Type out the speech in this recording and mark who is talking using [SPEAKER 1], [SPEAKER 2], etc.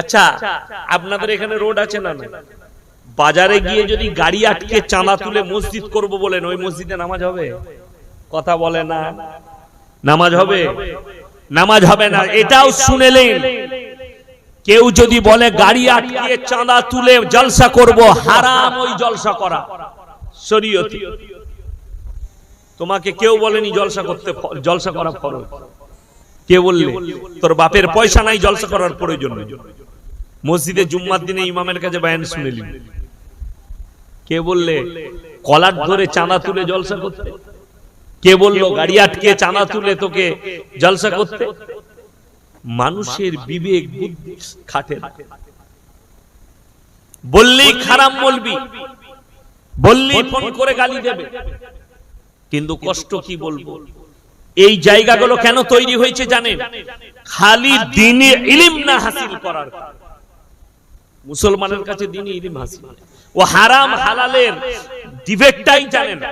[SPEAKER 1] আচ্ছা আপনাদের এখানে রোড আছে না? বাজারে গিয়ে যদি গাড়ি আটকে চাঁদা তুলে মসজিদ করব বলেন, ওই মসজিদে নামাজ হবে? কথা বলে না। নামাজ হবে? নামাজ হবে না, এটাও শুনেলেন। কেউ যদি বলে, গাড়ি আটকে চাঁদা তুলে জলসা করব, হারাম ওই জলসা করা। শরীয়তি। তোমাকে কেউ বলেনি জলসা করতে জলসা করা ফরজ। কে বললে? তোর বাপের পয়সা নাই, জলসা করার প্রয়োজন মসজিদে জুম্মার দিনে ইমামের কাছে বায়ান শুনেলি কে বললে? কলার ধরে চাঁদা তুলে জলসা করতে। কে বলল? গাড়ি আটকে চাঁদা তুলে তোকে জলসা করতে। মানুষের বিবেক বুদ্ধি খাটে। বললেই খারাপ বলবি। বললেই ফোন করে গালি দেবে। কিন্তু কষ্ট কি বলব? এই জায়গাগুলো কেন তৈরি হয়েছে জানেন? খালি দিনে ইলিম না হাসিল করার মুসলমানের কাছে দিনে ইলিম হাসিল। ও হারাম হালালের ডিফেক্টটাই জানে না।